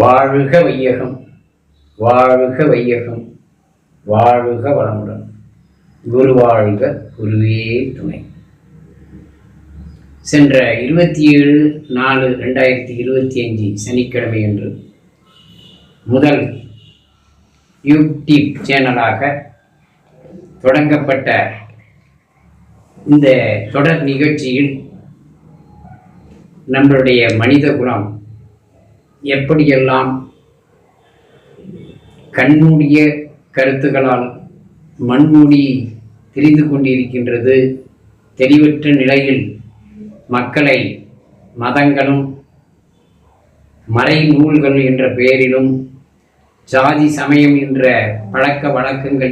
வாழ்க வையகம் வாழ்க வையகம் வாழ்க வளமுடன். குரு வாழ்க குருவே துணை. சென்ற இருபத்தி ஏழு நாலு ரெண்டாயிரத்தி இருபத்தி அஞ்சு சனிக்கிழமை அன்று முதல் யூடியூப் சேனலாக தொடங்கப்பட்ட இந்த தொடர் நிகழ்ச்சியில் நம்மளுடைய மனித குலம் எப்படியெல்லாம் கண்மூடிய கருத்துகளால் மண்மூடி திரிந்து கொண்டிருக்கின்றது தெளிவற்ற நிலையில் மக்களை மதங்களும் மறை நூல்கள் என்ற பெயரிலும் ஜாதி சமயம் என்ற பழக்க வழக்கங்கள்